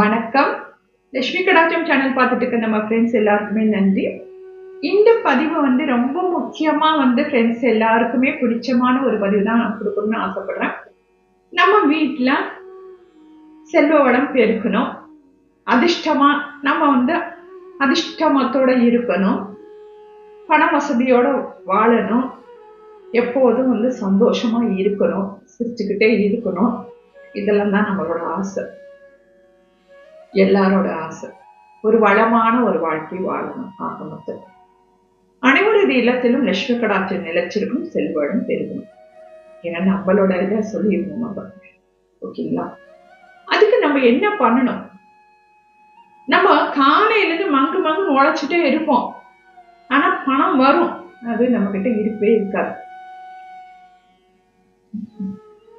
வணக்கம். லட்சுமி கடாச்சம் சேனல் பார்த்துட்டு இருக்க நம்ம ஃப்ரெண்ட்ஸ் எல்லாருக்குமே நன்றி. இந்த பதிவு வந்து ரொம்ப முக்கியமாக வந்து ஃப்ரெண்ட்ஸ் எல்லாருக்குமே பிடிச்சமான ஒரு பதிவு தான் நான் கொடுக்கணும்னு ஆசைப்படுறேன். நம்ம வீட்டில் செல்வ வளம் பெருக்கணும். அதிர்ஷ்டமாக நம்ம வந்து அதிர்ஷ்டமத்தோட இருக்கணும். பண வசதியோடு வாழணும். எப்போதும் வந்து சந்தோஷமாக இருக்கணும். சிரிச்சுக்கிட்டே இருக்கணும். இதெல்லாம் தான் நம்மளோட ஆசை. எல்லாரோட ஆசை. ஒரு வளமான ஒரு வாழ்க்கை வாழணும் ஆகமத்தில் அனைவரது இல்லத்திலும் லட்சுமி கடாட்சம் நிலைச்சிருக்கும் செல்வழும் பெருகணும் ஏன்னா நம்மளோட இதை சொல்லியிருக்கோம் நம்ம ஓகேங்களா? அதுக்கு நம்ம என்ன பண்ணணும்? நம்ம காலையிலேருந்து மங்கு மங்கு உழைச்சிட்டே இருப்போம். ஆனா பணம் வரும். அது நம்ம கிட்ட இருப்பே இருக்காது.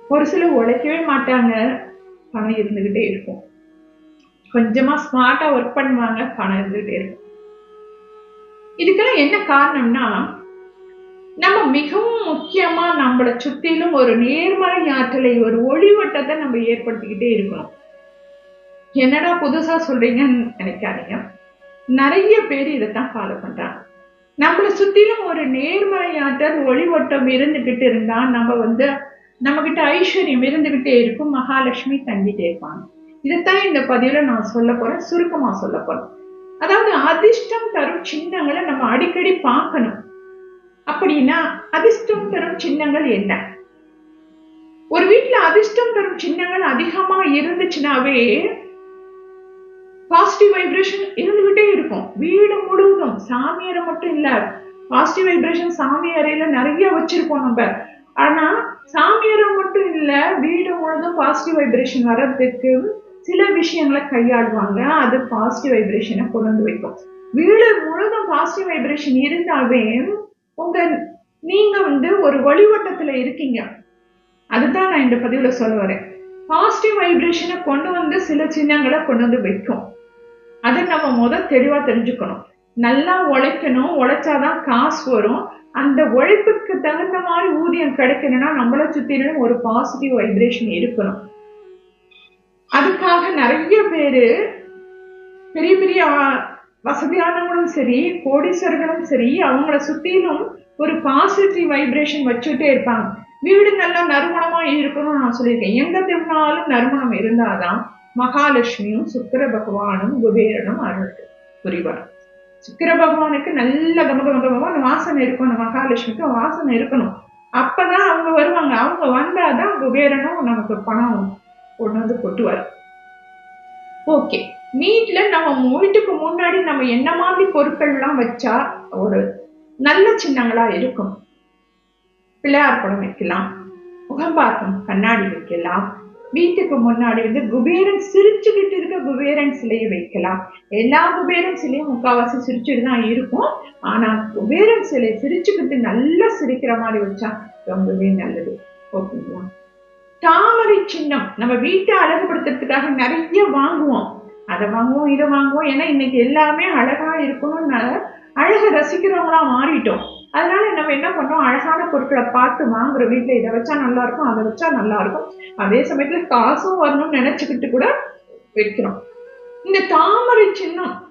ஒரு சிலர் உழைக்கவே மாட்டாங்க. பணம் இருந்துகிட்டே இருக்கும் கொஞ்சமா ஸ்மார்ட்டா ஒர்க் பண்ணுவாங்க பணம் இருந்துகிட்டே இருக்கும். இதுக்கெல்லாம் என்ன காரணம்னா நம்ம மிகவும் முக்கியமா நம்மளை சுத்திலும் ஒரு நேர்மறை ஆற்றலை ஒரு ஒளிவட்டத்தை நம்ம ஏற்படுத்திக்கிட்டே இருக்கணும். என்னடா புதுசா சொல்றீங்கன்னு நினைக்காதீங்க. நிறைய பேர் இதைத்தான் ஃபாலோ பண்றாங்க. நம்மளை சுத்திலும் ஒரு நேர்மறை ஆற்றல் ஒளிவட்டம் இருந்துகிட்டு இருந்தா நம்ம வந்து நம்ம கிட்ட ஐஸ்வர்யம் இருந்துகிட்டே இருக்கும் மகாலட்சுமி தங்கிட்டே இருப்பாங்க. இதைத்தான் இந்த பதிவுல நான் சொல்ல போறேன். சுருக்கமா சொல்ல போறேன். அதாவது அதிர்ஷ்டம் தரும் சின்னங்களை நம்ம அடிக்கடி பார்க்கணும். அப்படின்னா அதிர்ஷ்டம் தரும் சின்னங்கள் என்ன? ஒரு வீட்டுல அதிர்ஷ்டம் தரும் சின்னங்கள் அதிகமா இருந்துச்சுனாவே பாசிட்டிவ் வைப்ரேஷன் இருந்துகிட்டே இருக்கும். வீடு முழுவதும் சாமியாரை மட்டும் இல்ல. பாசிட்டிவ் வைப்ரேஷன் சாமி அறையில நிறைய வச்சிருப்போம் நம்ம. ஆனா சாமியாரை மட்டும் இல்ல வீடு முழுவதும் பாசிட்டிவ் வைப்ரேஷன் வர்றதுக்கு சில விஷயங்களை கையாளுவாங்க. அது பாசிட்டிவ் வைப்ரேஷனை கொண்டு வந்து வைக்கும். வீடு முழுதும் பாசிட்டிவ் வைப்ரேஷன் இருந்தாவே உங்க நீங்க வந்து ஒரு வழிவட்டத்துல இருக்கீங்க. அதுதான் நான் இந்த பதிவுல சொல்ல வரேன். பாசிட்டிவ் வைப்ரேஷனை கொண்டு வந்து சில சின்னங்களை கொண்டு வந்து வைக்கும். அதை நம்ம முத தெளிவா தெரிஞ்சுக்கணும். நல்லா உழைக்கணும். உழைச்சாதான் காசு வரும். அந்த உழைப்புக்கு தகுந்த மாதிரி ஊதியம் கிடைக்கணும்னா நம்மளை சுத்திலும் ஒரு பாசிட்டிவ் வைப்ரேஷன் இருக்கணும். அதுக்காக நிறைய பேரு பெரிய பெரிய வசதியானவங்களும் சரி கோடீஸ்வரர்களும் சரி அவங்கள சுத்திலும் ஒரு பாசிட்டிவ் வைப்ரேஷன் வச்சுட்டே இருப்பாங்க. வீடு நல்லா நறுமணமா இருக்கணும்னு நான் சொல்லியிருக்கேன். எங்க திரும்பினாலும் நறுமணம் இருந்தாதான் மகாலட்சுமியும் சுக்கர பகவானும் குபேரனும் அருள் புரிவார். சுக்கர பகவானுக்கு நல்ல கம வாசனை இருக்கும். அந்த மகாலட்சுமிக்கு வாசனை இருக்கணும். அப்பதான் அவங்க வருவாங்க. அவங்க வந்தாதான் குபேரனும் நமக்கு பணம் கொண்டு வந்து கொட்டுவார். ஓகே வீட்டில் நம்ம வீட்டுக்கு முன்னாடி நம்ம என்ன மாதிரி பொருட்கள்லாம் வச்சா ஒரு நல்ல சின்னங்களா இருக்கும்? பிள்ளையார் படம் வைக்கலாம் முகம்பாக்கம் கண்ணாடி வைக்கலாம். வீட்டுக்கு முன்னாடி வந்து குபேரன் சிரிச்சுக்கிட்டு இருக்க குபேரன் சிலையை வைக்கலாம். எல்லா குபேரன் சிலையும் முக்காவாசி சிரிச்சுட்டு தான் இருக்கும். ஆனா குபேரன் சிலை சிரிச்சுக்கிட்டு நல்லா சிரிக்கிற மாதிரி வச்சா ரொம்பவே நல்லது. ஓகேங்களா தாமரை சின்னம். நம்ம வீட்டை அழகுபடுத்துறதுக்காக நிறைய வாங்குவோம். அதை வாங்குவோம் இதை வாங்குவோம். ஏன்னா இன்னைக்கு எல்லாமே அழகா இருக்கணும்னால அழகை ரசிக்கிறவங்களா மாறிட்டோம். அதனால நம்ம என்ன பண்றோம்? அழகான பொருட்களை பார்த்து வாங்குற வீட்டுல இதை வச்சா நல்லா இருக்கும் அதை வச்சா நல்லா இருக்கும். அதே சமயத்துல காசும் வரணும்னு நினைச்சுக்கிட்டு கூட வைக்கிறோம். இந்த தாமரை சின்னம்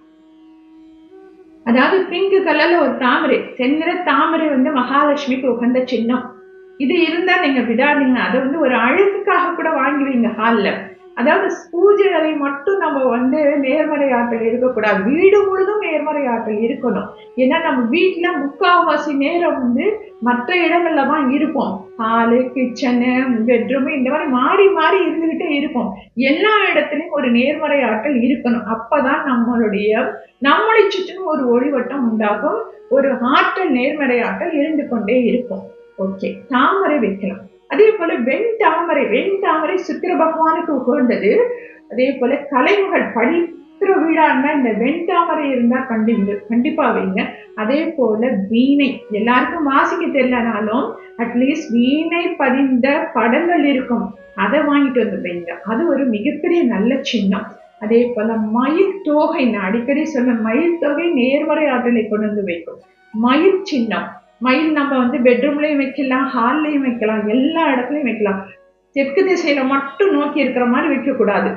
அதாவது பிங்க் கலர்ல ஒரு தாமரை செந்நிற தாமரை வந்து மகாலட்சுமிக்கு உகந்த சின்னம். இது இருந்தா நீங்க விடாதீங்க. அதை வந்து ஒரு அழகுக்காக கூட வாங்குவீங்க ஹாலில். அதாவது பூஜை அறை மட்டும் நம்ம வந்து நேர்மறை ஆற்றல் இருக்கக்கூடாது. வீடு முழுதும் நேர்மறை ஆற்றல் இருக்கணும். ஏன்னா நம்ம வீட்டுல முக்கால்வாசி நேரம் வந்து மற்ற இடங்கள்ல தான் இருப்போம். ஹாலு கிச்சனு பெட்ரூமு இந்த மாதிரி மாறி மாறி இருந்துகிட்டே இருப்போம். எல்லா இடத்துலையும் ஒரு நேர்மறை ஆற்றல் இருக்கணும். அப்பதான் நம்மளுடைய நம்மளை சுற்றிலும் ஒரு ஒளிவட்டம் உண்டாகும். ஒரு ஆற்றல் நேர்மறை ஆற்றல் இருந்து கொண்டே இருக்கும். ஓகே தாமரை வைக்கலாம். அதே போல வெண் தாமரை வெண் தாமரை சுக்கிர பகவானுக்கு உகந்தது. அதே போல கலைமகள் படிக்கிற வீடா இந்த வெண் தாமரை இருந்தா கண்டி கண்டிப்பா வைங்க. அதே போல வீணை எல்லாருக்கும் வாசிக்க தெரியலனாலும் அட்லீஸ்ட் வீணை பதிந்த படங்கள் இருக்கும். அதை வாங்கிட்டு வந்து வைங்க. அது ஒரு மிகப்பெரிய நல்ல சின்னம். அதே போல மயில் தோகை நான் அடிக்கடி சொன்ன மயில் தொகை நேர்மறை ஆற்றலை கொண்டு வந்து வைக்கும். மயில் சின்னம். மயில் நம்ம வந்து பெட்ரூம்லயும் வைக்கலாம் ஹால்லையும் வைக்கலாம் எல்லா இடத்துலையும் வைக்கலாம். தெற்கு திசையில மட்டும் நோக்கி இருக்கிற மாதிரி வைக்கக்கூடாது.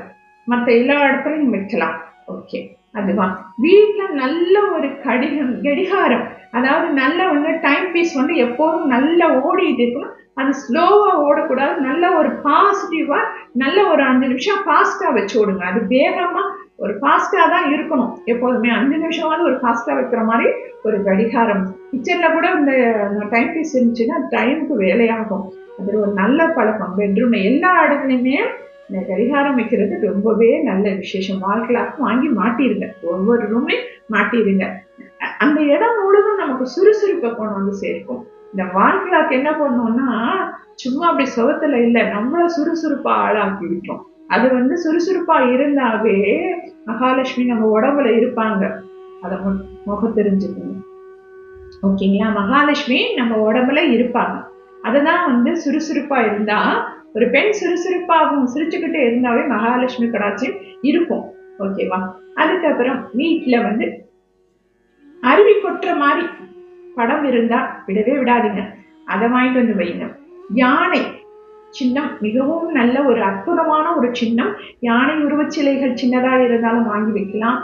மற்ற எல்லா இடத்துலையும் வைக்கலாம். ஓகே அதுவா வீட்டில் நல்ல ஒரு கடிகம் கடிகாரம். அதாவது நல்ல வந்து டைம் பீஸ் வந்து எப்போதும் நல்லா ஓடிட்டு இருக்கணும் அது ஸ்லோவா ஓடக்கூடாது. நல்ல ஒரு பாசிட்டிவாக நல்ல ஒரு அஞ்சு நிமிஷம் ஃபாஸ்ட்டாக வச்சு ஓடுங்க. அது வேகமா ஒரு ஃபாஸ்ட்டாக தான் இருக்கணும். எப்போதுமே அஞ்சு நிமிஷமாவது ஒரு ஃபாஸ்ட்டாக வைக்கிற மாதிரி ஒரு கடிகாரம். கிச்சனில் கூட இந்த டைம் பீஸ் இருந்துச்சுன்னா டைமுக்கு வேலையாகும். அது ஒரு நல்ல பழக்கம். பெட்ரூம்ல எல்லா இடத்துலையுமே இந்த கடிகாரம் வைக்கிறது ரொம்பவே நல்ல விசேஷம். வாழ்க்கையாக வாங்கி மாட்டிருங்க. ஒவ்வொரு ரூம்லையும் மாட்டிருங்க. அந்த இடம் முழுவதும் நமக்கு சுறுசுறுப்பை கொண்டு வந்து சேர்க்கும். இந்த வாழ்க்கையாக்கு என்ன பண்ணோம்னா சும்மா அப்படி சுகத்துல இல்லை. நம்மள சுறுசுறுப்பா ஆளாக்கி விட்டோம் அது வந்து சுறுசுறுப்பா இருந்தாவே மகாலட்சுமி நம்ம உடம்புல இருப்பாங்க. அதை முகம் தெரிஞ்சுக்கணும். ஓகேங்களா? மகாலட்சுமி நம்ம உடம்புல இருப்பாங்க. அதுதான் வந்து சுறுசுறுப்பா இருந்தா ஒரு பெண் சுறுசுறுப்பாகவும் சிரிச்சுக்கிட்டே இருந்தாவே மகாலட்சுமி கடாட்சியம் இருக்கும். ஓகேவா? அதுக்கப்புறம் வீட்டுல வந்து அருவி கொட்டுற மாதிரி படம் இருந்தா விடவே விடாதீங்க. அதை வாங்கிட்டு வந்து வைங்க. யானை சின்னம். மிகவும் நல்ல ஒரு அற்புதமான ஒரு சின்னம். யானை உருவச்சிலைகள் சின்னதாக இருந்தாலும் வாங்கி வைக்கலாம்.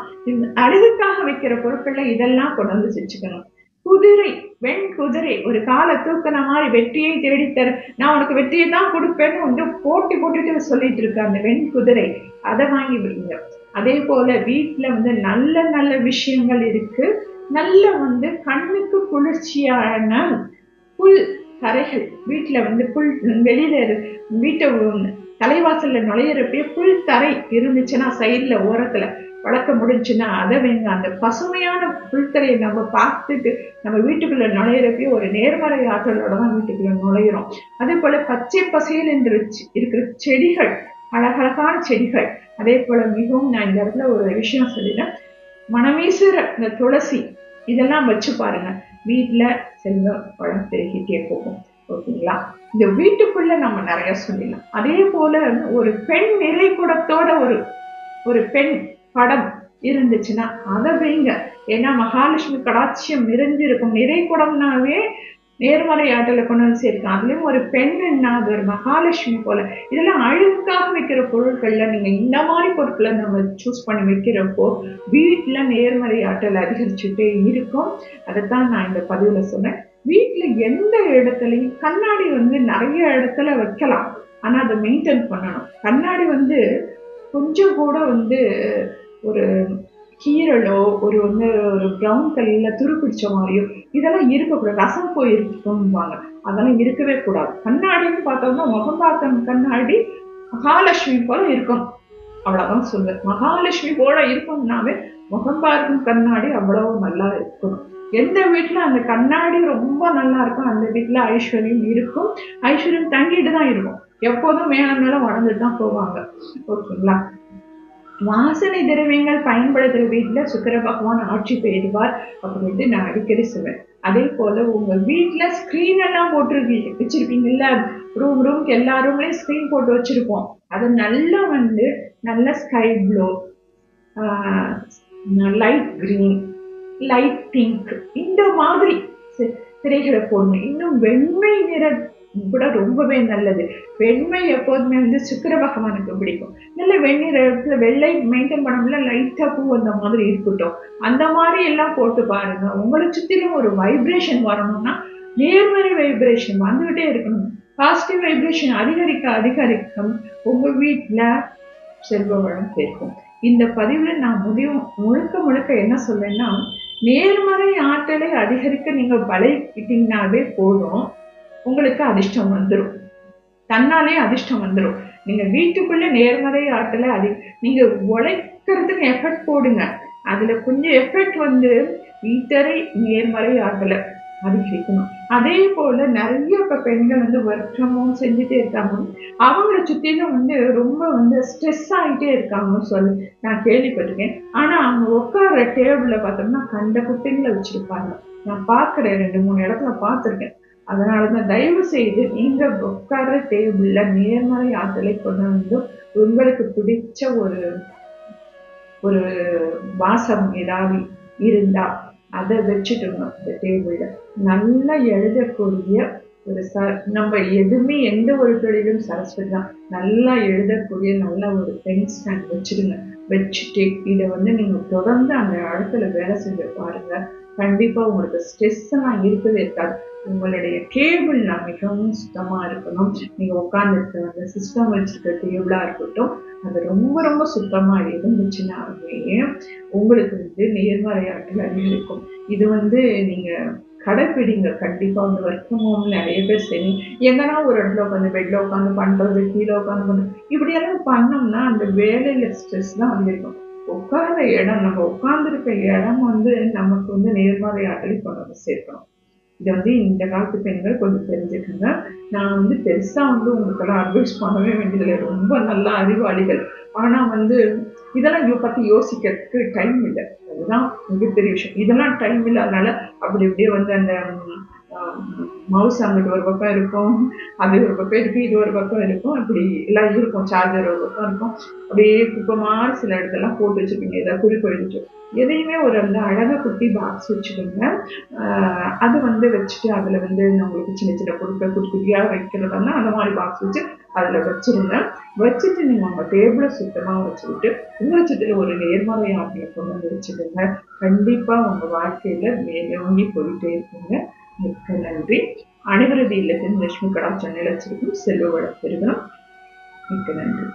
அழகுக்காக வைக்கிற பொருட்கள்ல இதெல்லாம் கொண்டு வந்து வச்சுக்கணும் குதிரை வெண் குதிரை. ஒரு காலை தூக்கின மாதிரி வெற்றியை தேடித்தர நான் உனக்கு வெற்றியை தான் கொடுப்பேன்னு வந்து போட்டி போட்டுட்டு சொல்லிட்டு இருக்க அந்த வெண் குதிரை. அதை வாங்கி விடுங்க அதே போல வீட்டில் வந்து நல்ல நல்ல விஷயங்கள் இருக்கு. நல்ல வந்து கண்ணுக்கு குளிர்ச்சியான புல் தரைகள் வீட்டில் வந்து புல் வெளியில் இரு- வீட்டை தலைவாசலில் நுழையிறப்பே புல் தரை இருந்துச்சுன்னா சைடில் ஓரத்தில் வளர்க்க முடிஞ்சுன்னா அதை வேங்க. அந்த பசுமையான புல்தரையை நம்ம பார்த்துட்டு நம்ம வீட்டுக்குள்ளே நுழையிறப்பே ஒரு நேர்மறை ஆற்றலோட தான் வீட்டுக்குள்ளே நுழையிறோம். அதே போல் பச்சை பசையில் என்று இருக்கிற செடிகள் அழகழகான செடிகள். அதே போல் மிகவும் நான் இந்த இடத்துல ஒரு விஷயம் சொல்லிடுறேன். மனமீசுற இந்த துளசி இதெல்லாம் வச்சு பாருங்கள் வீட்டுல செல்வம் வளம் பெருகிட்டே போகும் ஓகேங்களா? இந்த வீட்டுக்குள்ள நம்ம நிறைய சொல்லிடலாம். அதே போல ஒரு பெண் நிறை குடத்தோட ஒரு ஒரு பெண் படம் இருந்துச்சுன்னா அதை வைங்க. ஏன்னா மகாலட்சுமி கடாட்சியம் நிறைஞ்சிருக்கும். நிறை குடம்னாவே நேர்மறை ஆற்றலை கொண்டு வந்து சேர்க்கும் அதுலேயும் ஒரு பெண்ணுன்னா அது ஒரு மகாலட்சுமி போல. இதெல்லாம் அழகுக்காக வைக்கிற பொருட்கள்ல நீங்க இந்த மாதிரி பொருட்களை நம்ம சூஸ் பண்ணி வைக்கிறப்போ வீட்டில் நேர்மறை ஆற்றல் அதிகரிச்சுட்டே இருக்கும். அதைத்தான் நான் இந்த பதிவுல சொன்னேன். வீட்டில் எந்த இடத்துலையும் கண்ணாடி வந்து நிறைய இடத்துல வைக்கலாம். ஆனால் அதை மெயின்டைன் பண்ணணும். கண்ணாடி வந்து கொஞ்சம் கூட வந்து ஒரு கீரலோ ஒரு வந்து ஒரு ப்ரௌன் கலர்ல துரு பிடிச்ச மாதிரியோ இதெல்லாம் இருக்கக்கூடாது. ரசம் போயிருக்கும்பாங்க அதெல்லாம் இருக்கவே கூடாது. கண்ணாடின்னு பார்த்தோம்னா முகம் பார்க்கும் கண்ணாடி மகாலட்சுமி போல இருக்கும். அவ்வளவுதான் சொல்லுவேன் மகாலட்சுமி போல இருக்கும்னாவே முகம் பார்க்கும் கண்ணாடி அவ்வளவு நல்லா இருக்கணும் எந்த வீட்டுல அந்த கண்ணாடி ரொம்ப நல்லா இருக்கும் அந்த வீட்டுல ஐஸ்வர்யம் இருக்கும். ஐஸ்வர்யம் தங்கிட்டு தான் இருக்கும். எப்போதும் மேல மேல வளர்ந்துட்டு தான் போவாங்க. ஓகேங்களா? வாசனை திரவியங்கள் பயன்படுத்துகிற வீட்டில் சுக்கர பகவான் ஆட்சி பெய்துவார் அப்படின்ட்டு நான் அடிக்கடி சொல்லுவேன் அதே போல உங்கள் வீட்டில் ஸ்க்ரீன் எல்லாம் போட்டிருக்கீங்க வச்சிருப்பீங்கல்ல ரூம் ரூம்க்கு எல்லா ரூம்லேயும் ஸ்க்ரீன் போட்டு வச்சிருப்போம். அது நல்லா வந்து நல்ல sky blue light green light pink இந்த மாதிரி திரைகளை போடணும். இன்னும் வெண்மை நிற கூட ரொம்பவே நல்லது. வெண்மை எப்போதுமே வந்து சுக்கிர பகவானுக்கு பிடிக்கும். நல்ல வெண்ணிறத்துல வெள்ளை மெயின்டைன் பண்ண லைட்டாக பூ அந்த மாதிரி இருக்கட்டும். அந்த மாதிரி எல்லாம் போட்டு பாருங்க. உங்களை சுற்றிலும் ஒரு வைப்ரேஷன் வரணும்னா நேர்மறை வைப்ரேஷன் வந்துகிட்டே இருக்கணும். பாசிட்டிவ் வைப்ரேஷன் அதிகரிக்க அதிகரிக்க உங்கள் வீட்டில் செல்வ வளம் சேர்க்கும் இந்த பதிவில் நான் முடிவு முழுக்க முழுக்க என்ன சொல்வேன்னா நேர்மறை ஆற்றலை அதிகரிக்க நீங்கள் பழகிட்டீங்கன்னாவே போதும். உங்களுக்கு அதிர்ஷ்டம் வந்துடும் தன்னாலே அதிர்ஷ்டம் வந்துடும் நீங்க வீட்டுக்குள்ள நேர்மறை ஆற்றல அது நீங்க உழைக்கிறதுக்கு எஃபர்ட் போடுங்க. அதுல கொஞ்சம் எஃபர்ட் வந்து வீட்டரை நேர்மறை ஆற்றலை அதிகரிக்கணும். அதே போல நிறைய இப்ப பெண்கள் வந்து ஒர்க் ஃப்ரம் ஹோம் செஞ்சுட்டே இருக்காங்க. அவங்கள சுத்திலும் வந்து ரொம்ப வந்து ஸ்ட்ரெஸ் ஆகிட்டே இருக்காங்கன்னு சொல்லி. நான் கேள்விப்பட்டிருக்கேன். ஆனா அவங்க உட்கார்ற டேபிள்ல பார்த்தோம்னா கண்ட குட்டிங்களை வச்சிருப்பாங்க. நான் பார்க்குறேன் ரெண்டு மூணு இடத்துல பார்த்துருக்கேன். அதனால தான் தயவு செய்து நீங்க உட்கார்ற டேபிளில் நேர்மறை ஆற்றலை கொண்டு வந்து உங்களுக்கு பிடிச்ச ஒரு ஒரு வாசம் ஏதாவது இருந்தா அதை வச்சுக்கணும் இந்த டேபிளில் நல்லா எழுதக்கூடிய ஒரு ச நம்ம எதுவுமே எந்த ஒரு தொழிலும் சரஸ்வதி தான். நல்லா எழுதக்கூடிய நல்ல ஒரு பென் ஸ்டாண்ட் வச்சுடுங்க. வச்சுட்டு இதை வந்து நீங்கள் தொடர்ந்து அந்த இடத்துல வேலை செஞ்சு பாருங்க. கண்டிப்பாக உங்களுக்கு ஸ்ட்ரெஸ்ஸெல்லாம் இருக்கவே இருக்காது. உங்களுடைய டேபிள்லாம் மிகவும் சுத்தமாக இருக்கணும். நீங்கள் உட்காந்துருக்க அந்த சிஸ்டம் வச்சுருக்க டேபிளாக இருக்கட்டும் அது ரொம்ப ரொம்ப சுத்தமாக இருந்துச்சுன்னாவே உங்களுக்கு வந்து நேர்மறையாற்றல் அதிகரிக்கும். இது வந்து நீங்கள் கடைப்பிடிங்க. கண்டிப்பாக வந்து ஒர்க் ஃப்ரம் ஹோம் நிறைய பேர் சரி எங்கன்னா ஒரு இடத்துல உட்காந்து பெட்டில் உட்காந்து பண்ணுறது கீழே உட்காந்து பண்ணுறது இப்படியெல்லாம் பண்ணோம்னா அந்த வேலையில் ஸ்ட்ரெஸ் தான் அதிகரிக்கும். உட்கார்ற இடம் நம்ம உட்கார்ந்துருக்க இடம் வந்து நமக்கு வந்து நேர்மறை இப்போ கொண்டு வந்து சேர்க்கணும். இதை வந்து இந்த காலத்து பெண்கள் கொஞ்சம் தெரிஞ்சுக்கோங்க. நான் வந்து பெருசாக வந்து உங்களுக்கெல்லாம் அட்வைஸ் பண்ணவே வேண்டியதில்லை. ரொம்ப நல்ல அறிவாளிகள். ஆனால் வந்து இதெல்லாம் இதை பற்றி யோசிக்கிறதுக்கு டைம் இல்லை. அதுதான் மிகப்பெரிய விஷயம். இதெல்லாம் டைம் இல்லை அதனால அப்படி இப்படியே வந்து அந்த மவுஸ் அங்கிட்டு ஒரு பக்கம் இருக்கும் அது ஒரு பக்கம் இருக்கு இது ஒரு பக்கம் இருக்கும் அப்படி எல்லாம் இருக்கும் சார்ஜர் ஒரு பக்கம் இருக்கும். அப்படியே குப்பமாக சில இடத்தெல்லாம் போட்டு வச்சுருப்பீங்க ஏதாவது குறிப்பு எழுதிச்சு எதையுமே ஒரு அந்த அழகாக குட்டி பாக்ஸ் வச்சுக்கோங்க. அது வந்து வச்சுட்டு அதில் வந்து உங்களுக்கு சின்ன சின்ன பொருட்கள் குட்டி குட்டியாக வைக்கிறதா அந்த மாதிரி பாக்ஸ் வச்சு அதில் வச்சுருங்க. வச்சுட்டு நீங்கள் உங்கள் டேபிளை சுத்தமாக வச்சுக்கிட்டு உங்களை சுற்றில ஒரு நேர்மறை ஆட்களை கொண்டு வந்து வச்சுக்கோங்க. கண்டிப்பாக உங்கள் வாழ்க்கையில் மேலோங்கி போயிட்டே இருக்குங்க மிக்க நன்றி. அனைவரது இல்லத்தின் லட்சுமி கடா சென்னையில் வச்சிருக்கும் செல்வ வளம் பெறுகிறோம் மிக்க நன்றி.